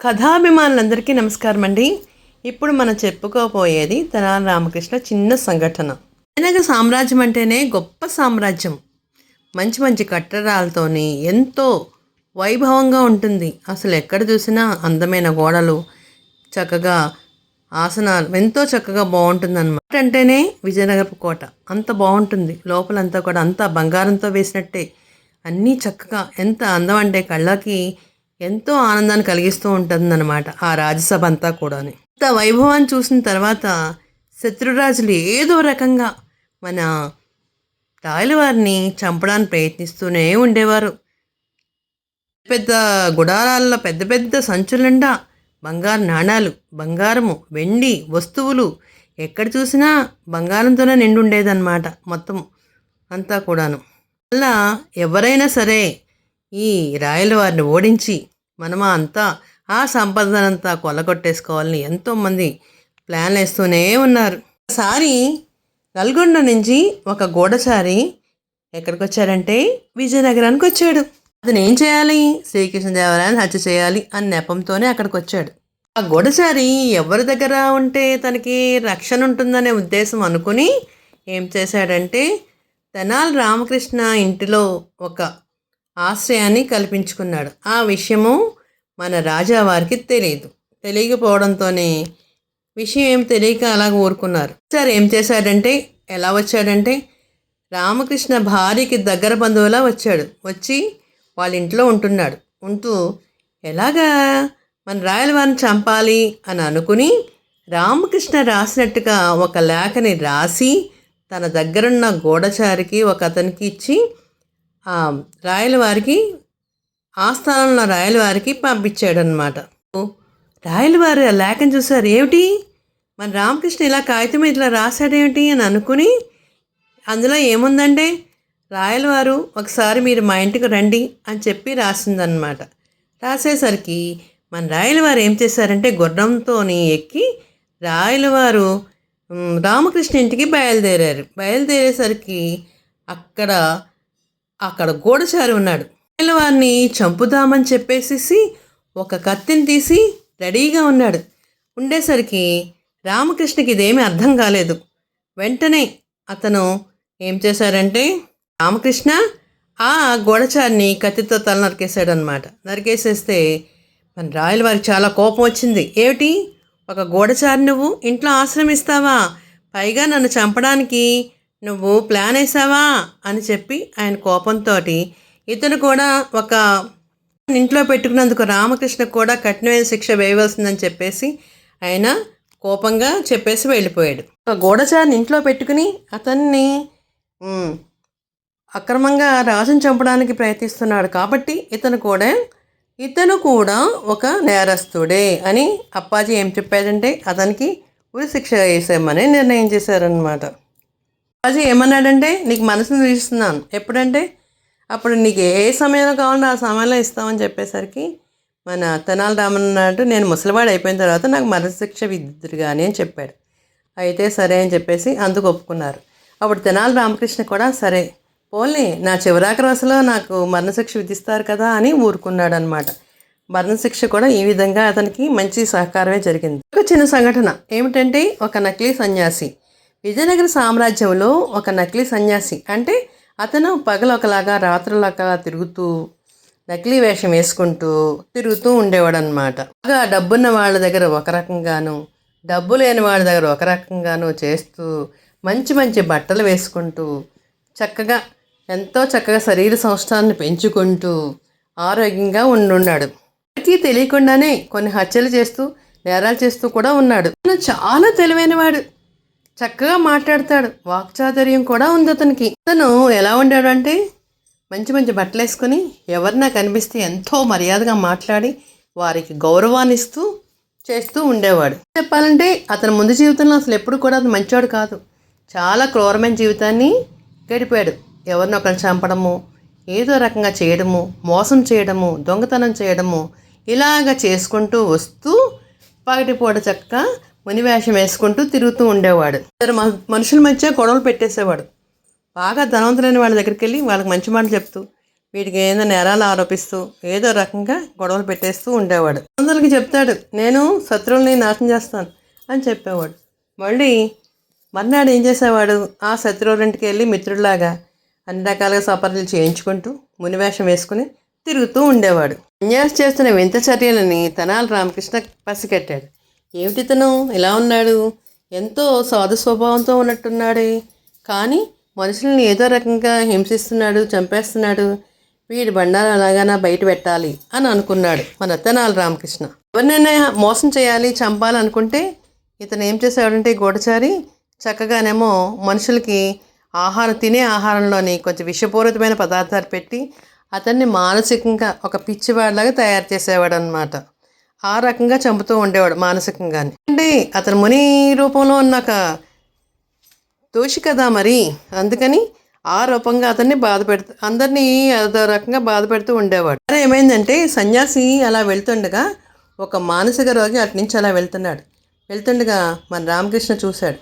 కథాభిమానులందరికీ నమస్కారం అండి ఇప్పుడు మనం చెప్పుకోబోయేది తెనాలి రామకృష్ణ చిన్న సంఘటన. విజయనగర సామ్రాజ్యం అంటేనే గొప్ప సామ్రాజ్యం. మంచి మంచి కట్టడాలతోని ఎంతో వైభవంగా ఉంటుంది. అసలు ఎక్కడ చూసినా అందమైన గోడలు చక్కగా ఆసనాలు ఎంతో చక్కగా బాగుంటుంది అనమాట అంటేనే విజయనగరపు కోట. అంత బాగుంటుంది. లోపలంతా కూడా అంతా బంగారంతో వేసినట్టే. అన్నీ చక్కగా ఎంత అందం అంటే కళ్ళకి ఎంతో ఆనందాన్ని కలిగిస్తూ ఉంటుందన్నమాట ఆ రాజ్యసభ అంతా కూడా ఇంత వైభవాన్ని చూసిన తర్వాత శత్రురాజులు ఏదో రకంగా మన రాయల వారిని చంపడానికి ప్రయత్నిస్తూనే ఉండేవారు. పెద్ద గుడారాల్లో పెద్ద పెద్ద సంచులుండా బంగారు నాణాలు బంగారము వెండి వస్తువులు ఎక్కడ చూసినా బంగారంతోనే నిండుండేదన్నమాట మొత్తం అంతా కూడాను. అలా ఎవరైనా సరే ఈ రాయల వారిని ఓడించి మనమా అంతా ఆ సంపదనంతా కొల్లగొట్టేసుకోవాలని ఎంతోమంది ప్లాన్లు వేస్తూనే ఉన్నారు. ఒకసారి నల్గొండ నుంచి ఒక గూడచారి ఎక్కడికి వచ్చారంటే విజయనగరానికి వచ్చాడు అతను ఏం చేయాలి? శ్రీకృష్ణదేవరాయని హత్య చేయాలి అని నెపంతోనే అక్కడికి వచ్చాడు ఆ గూడచారి ఎవరి దగ్గర ఉంటే తనకి రక్షణ ఉంటుందనే ఉద్దేశం అనుకుని ఏం చేశాడంటే తెనాలి రామకృష్ణ ఇంటిలో ఒక ఆశ్రయాన్ని కల్పించుకున్నాడు. ఆ విషయము మన రాజావారికి తెలియదు. తెలియకపోవడంతోనే విషయం ఏం తెలియక అలాగ ఊరుకున్నారు. సార్ ఏం చేశాడంటే ఎలా వచ్చాడంటే రామకృష్ణ భార్యకి దగ్గర బంధువులా వచ్చాడు. వచ్చి వాళ్ళ ఇంట్లో ఉంటున్నాడు. ఉంటూ ఎలాగా మన రాయలవారిని చంపాలి అని అనుకుని రామకృష్ణ రాసినట్టుగా ఒక లేఖని రాసి తన దగ్గరున్న గూఢచారికి ఒక అతనికి ఇచ్చి రాయలవారికి ఆస్థానంలో రాయలవారికి పంపించాడు అనమాట రాయల ఆ లేఖను చూసారు. ఏమిటి? మన రామకృష్ణ ఇలా కాగితం ఇట్లా రాశాడేమిటి అని అనుకుని అందులో ఏముందంటే రాయలవారు ఒకసారి మీరు మా ఇంటికి రండి అని చెప్పి రాసిందనమాట రాసేసరికి మన రాయలవారు ఏం చేశారంటే గుర్రంతో ఎక్కి రాయలవారు రామకృష్ణ ఇంటికి బయలుదేరారు. బయలుదేరేసరికి అక్కడ అక్కడ గూడచారి ఉన్నాడు. పిల్లవాడిని చంపుదామని చెప్పేసేసి ఒక కత్తిని తీసి రెడీగా ఉన్నాడు. ఉండేసరికి రామకృష్ణకి ఇదేమీ అర్థం కాలేదు. వెంటనే అతను ఏం చేశారంటే రామకృష్ణ ఆ గోడచారిని కత్తితో తల నరికేశాడు అనమాట నరికేసేస్తే మన రాయల వారికి చాలా కోపం వచ్చింది. ఏమిటి? ఒక గోడచారి నువ్వు? ఇంట్లో ఆశ్రమిస్తావా? పైగా నన్ను చంపడానికి నువ్వు ప్లాన్ వేసావా? అని చెప్పి ఆయన కోపంతో ఇతను కూడా ఒక ఇంట్లో పెట్టుకున్నందుకు రామకృష్ణ కూడా కఠినమైన శిక్ష వేయవలసిందని చెప్పేసి ఆయన కోపంగా చెప్పేసి వెళ్ళిపోయాడు. ఒక గూఢచారిని ఇంట్లో పెట్టుకుని అతన్ని అక్రమంగా రాజును చంపడానికి ప్రయత్నిస్తున్నాడు కాబట్టి ఇతను కూడా ఇతను కూడా ఒక నేరస్తుడే అని అప్పాజీ ఏం చెప్పాడంటే అతనికి ఉరి శిక్ష వేసేయమని నిర్ణయం చేశారనమాట రాజు ఏమన్నాడంటే నీకు మనసును తీస్తున్నాను ఎప్పుడంటే అప్పుడు నీకు ఏ సమయంలో కావాలంటే ఆ సమయంలో ఇస్తామని చెప్పేసరికి మన తెనాలి రామన్ నేను ముసలివాడు అయిపోయిన తర్వాత నాకు మరణశిక్ష విద్యుత్తుడు కానీ అని చెప్పాడు. అయితే సరే అని చెప్పేసి అందుకు ఒప్పుకున్నారు. అప్పుడు తెనాలి రామకృష్ణ కూడా సరే పోలే నా చివరాఖరి వసలో నాకు మరణశిక్ష విధిస్తారు కదా అని ఊరుకున్నాడు అనమాట మరణశిక్ష కూడా ఈ విధంగా అతనికి మంచి సహకారమే జరిగింది. ఒక చిన్న సంఘటన ఏమిటంటే ఒక నకిలీ సన్యాసి విజయనగర సామ్రాజ్యంలో ఒక నకిలీ సన్యాసి. అంటే అతను పగలు ఒకలాగా రాత్రులు ఒకలా తిరుగుతూ నకిలీ వేషం వేసుకుంటూ తిరుగుతూ ఉండేవాడు అనమాట బాగా డబ్బున్న వాళ్ళ దగ్గర ఒక రకంగాను డబ్బు లేని వాళ్ళ దగ్గర ఒక రకంగాను చేస్తూ మంచి మంచి బట్టలు వేసుకుంటూ చక్కగా ఎంతో చక్కగా శరీర సంస్థాన్ని పెంచుకుంటూ ఆరోగ్యంగా ఉండున్నాడు. ఎవరికీ తెలియకుండానే కొన్ని హత్యలు చేస్తూ నేరాలు చేస్తూ కూడా ఉన్నాడు. చాలా తెలివైనవాడు. చక్కగా మాట్లాడతాడు. వాక్చాతుర్యం కూడా ఉంది అతనికి. అతను ఎలా ఉండాడు అంటే మంచి మంచి బట్టలు వేసుకొని ఎవరినా కనిపిస్తే ఎంతో మర్యాదగా మాట్లాడి వారికి గౌరవాన్ని ఇస్తూ చేస్తూ ఉండేవాడు. చెప్పాలంటే అతని ముందు జీవితంలో అసలు ఎప్పుడు కూడా అతను మంచివాడు కాదు. చాలా క్రూరమైన జీవితాన్ని గడిపాడు. ఎవరినొకరిని చంపడము ఏదో రకంగా చేయడము మోసం చేయడము దొంగతనం చేయడము ఇలాగ చేసుకుంటూ వస్తూ పగటిపూట చక్కగా మునివేషం వేసుకుంటూ తిరుగుతూ ఉండేవాడు. ఇద్దరు మ- మనుషుల మధ్య గొడవలు పెట్టేసేవాడు. బాగా ధనవంతులైన వాళ్ళ దగ్గరికి వెళ్ళి వాళ్ళకి మంచి మాటలు చెప్తూ వీటికి ఏదో నేరాలు ఆరోపిస్తూ ఏదో రకంగా గొడవలు పెట్టేస్తూ ఉండేవాడు. అందరికి చెప్తాడు నేను శత్రువుల్ని నాశనం చేస్తాను అని చెప్పేవాడు. మళ్ళీ మర్నాడు ఏం చేసేవాడు? ఆ శత్రువులింటికి వెళ్ళి మిత్రుడిలాగా అన్ని రకాలుగా సపర్యలు చేయించుకుంటూ మునివేషం వేసుకుని తిరుగుతూ ఉండేవాడు. సన్యాసి చేస్తున్న వింత చర్యలని తెనాలి రామకృష్ణ పసిగట్టాడు. ఏమిటితను ఇలా ఉన్నాడు? ఎంతో సాధు స్వభావంతో ఉన్నట్టున్నాడే. కానీ మనుషుల్ని ఏదో రకంగా హింసిస్తున్నాడు చంపేస్తున్నాడు. వీడి బండాలు అలాగైనా బయట పెట్టాలి అని అనుకున్నాడు మన తెనాలి రామకృష్ణ. ఎవరినైనా మోసం చేయాలి చంపాలి అనుకుంటే ఇతను ఏం చేసేవాడంటే ఈ గూఢచారి చక్కగానేమో మనుషులకి ఆహారం తినే ఆహారంలోని కొంచెం విషపూరితమైన పదార్థాలు పెట్టి అతన్ని మానసికంగా ఒక పిచ్చివాడిలాగా తయారు చేసేవాడు అనమాట ఆ రకంగా చంపుతూ ఉండేవాడు మానసికంగానే. అంటే అతను ముని రూపంలో ఉన్న ఒక దోషి కదా మరి. అందుకని ఆ రూపంగా అతన్ని బాధ పెడుతూ అందరినీ అదో రకంగా బాధ పెడుతూ ఉండేవాడు. అరే ఏమైందంటే సన్యాసి అలా వెళ్తుండగా ఒక మానసిక రోగి అటు నుంచి అలా వెళ్తున్నాడు. వెళ్తుండగా మన రామకృష్ణ చూశాడు.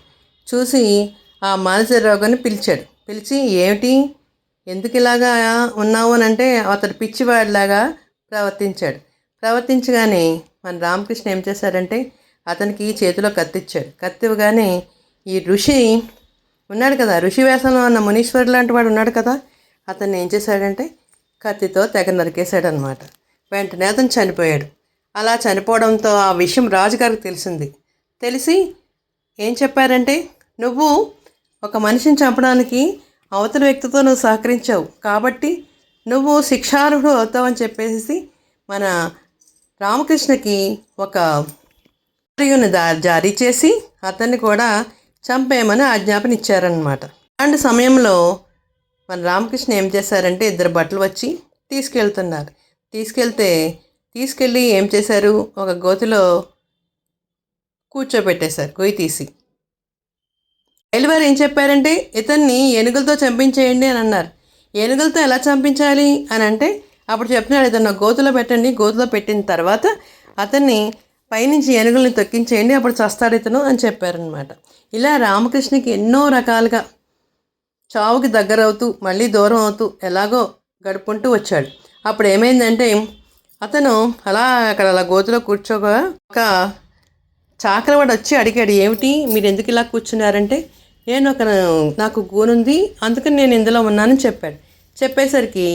చూసి ఆ మానసిక రోగాన్ని పిలిచాడు. పిలిచి ఏమిటి? ఎందుకు ఇలాగా ఉన్నావు అని అంటే అతడు పిచ్చివాడిలాగా ప్రవర్తించాడు. ప్రవర్తించగానే మన రామకృష్ణ ఏం చేశాడంటే అతనికి చేతిలో కత్తిచ్చాడు కత్తివ్వగానే ఈ ఋషి ఉన్నాడు కదా ఋషి వేషంలో ఉన్న మునీశ్వరుడు లాంటి వాడు ఉన్నాడు కదా అతన్ని ఏం చేశాడంటే కత్తితో తెగ నరికేశాడనమాట. వెంటనే అతను చనిపోయాడు. అలా చనిపోవడంతో ఆ విషయం రాజుగారికి తెలిసింది. తెలిసి ఏం చెప్పారంటే నువ్వు ఒక మనిషిని చంపడానికి అవతల వ్యక్తితో నువ్వు సహకరించావు కాబట్టి నువ్వు శిక్షార్హుడు అవుతావని చెప్పేసి మన రామకృష్ణకి ఒక ఉత్తర్వుని దా జారీ చేసి అతన్ని కూడా చంపేయమని ఆజ్ఞాపన ఇచ్చారనమాట అలాంటి సమయంలో మన రామకృష్ణ ఏం చేశారంటే ఇద్దరు బట్టలు వచ్చి తీసుకెళ్తున్నారు. తీసుకెళ్తే తీసుకెళ్ళి ఏం చేశారు? ఒక గోతిలో కూర్చోబెట్టేశారు గొయ్యి తీసి. ఎలివారు ఏం చెప్పారంటే ఇతన్ని ఏనుగులతో చంపించేయండి అని అన్నారు. ఏనుగులతో ఎలా చంపించాలి? అని అంటే అప్పుడు చెప్తున్నాడు ఏదన్నా గోతులో పెట్టండి. గోతులో పెట్టిన తర్వాత అతన్ని పైనుంచి ఏనుగుల్ని తొక్కించేయండి అప్పుడు చస్తాడు ఇతను అని చెప్పారనమాట ఇలా రామకృష్ణకి ఎన్నో రకాలుగా చావుకి దగ్గర అవుతూ మళ్ళీ దూరం అవుతూ ఎలాగో గడుపుకుంటూ వచ్చాడు. అప్పుడు ఏమైందంటే అతను అలా అక్కడ అలా గోతులో కూర్చోగా ఒక చాకలవాడు వచ్చి అడిగాడు ఏమిటి? మీరు ఎందుకు ఇలా కూర్చున్నారంటే నేను ఒక నాకు గూనుంది అందుకని నేను ఇందులో ఉన్నానని చెప్పాడు. చెప్పేసరికి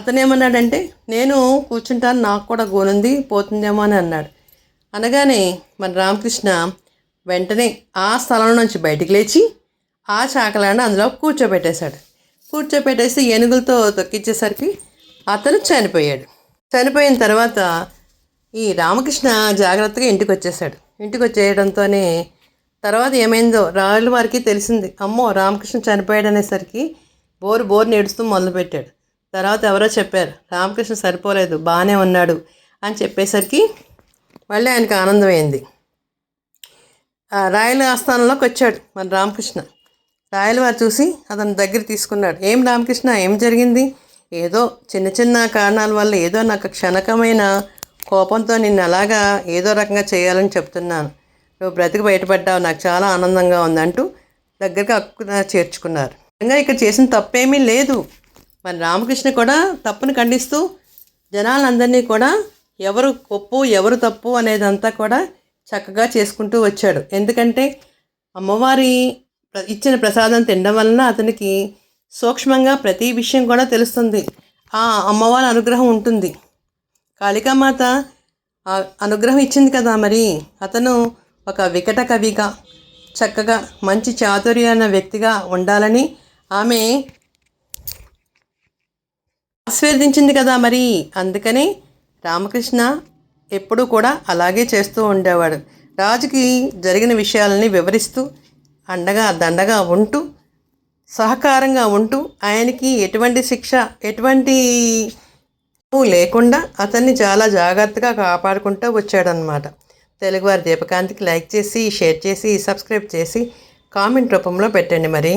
అతను ఏమన్నాడంటే నేను కూర్చుంటాను నాకు కూడా గోనుంది పోతుందేమో అని అన్నాడు. అనగానే మన రామకృష్ణ వెంటనే ఆ స్థలం నుంచి బయటికి లేచి ఆ చాకలాన్ని అందులో కూర్చోబెట్టేశాడు. కూర్చోబెట్టేసి ఏనుగులతో తొక్కించేసరికి అతను చనిపోయాడు. చనిపోయిన తర్వాత ఈ రామకృష్ణ జాగ్రత్తగా ఇంటికి వచ్చేసాడు ఇంటికి వచ్చేయడంతోనే తర్వాత ఏమైందో రాయల వారికి తెలిసింది. అమ్మో రామకృష్ణ చనిపోయాడు అనేసరికి బోరు బోరు నేడుస్తూ మొదలుపెట్టాడు. తర్వాత ఎవరో చెప్పారు రామకృష్ణ సరిపోలేదు బాగానే ఉన్నాడు అని చెప్పేసరికి మళ్ళీ ఆయనకు ఆనందమైంది. రాయల ఆస్థానంలోకి వచ్చాడు మన రామకృష్ణ. రాయల వారు చూసి అతని దగ్గర తీసుకున్నాడు. ఏం రామకృష్ణ ఏం జరిగింది? ఏదో చిన్న చిన్న కారణాల వల్ల ఏదో నాకు క్షణకమైన కోపంతో నిన్ను అలాగా ఏదో రకంగా చేయాలని చెప్తున్నాను. నువ్వు బ్రతికి బయటపడ్డావు నాకు చాలా ఆనందంగా ఉందంటూ దగ్గరగా హక్కు చేర్చుకున్నారు. ఇంకా ఇక్కడ చేసిన తప్పేమీ లేదు. మరి రామకృష్ణ కూడా తప్పును ఖండిస్తూ జనాలందరినీ కూడా ఎవరు ఒప్పు ఎవరు తప్పు అనేదంతా కూడా చక్కగా చేసుకుంటూ వచ్చాడు. ఎందుకంటే అమ్మవారి ప్ర- ఇచ్చిన ప్రసాదం తినడం వలన అతనికి సూక్ష్మంగా ప్రతి విషయం కూడా తెలుస్తుంది. ఆ అమ్మవారి అనుగ్రహం ఉంటుంది. కాళికామాత అనుగ్రహం ఇచ్చింది కదా మరి. అతను ఒక వికట కవిగా చక్కగా మంచి చాతుర్యాన వ్యక్తిగా ఉండాలని ఆమె ఆశీర్వదించింది కదా మరి. అందుకని రామకృష్ణ ఎప్పుడూ కూడా అలాగే చేస్తూ ఉండేవాడు. రాజుకి జరిగిన విషయాలని వివరిస్తూ అండగా దండగా ఉంటూ సహకారంగా ఉంటూ ఆయనకి ఎటువంటి శిక్ష ఎటువంటి లేకుండా అతన్ని చాలా జాగ్రత్తగా కాపాడుకుంటూ వచ్చాడనమాట తెలుగువారి దీపకాంతికి లైక్ చేసి షేర్ చేసి సబ్స్క్రైబ్ చేసి కామెంట్ రూపంలో పెట్టండి మరి.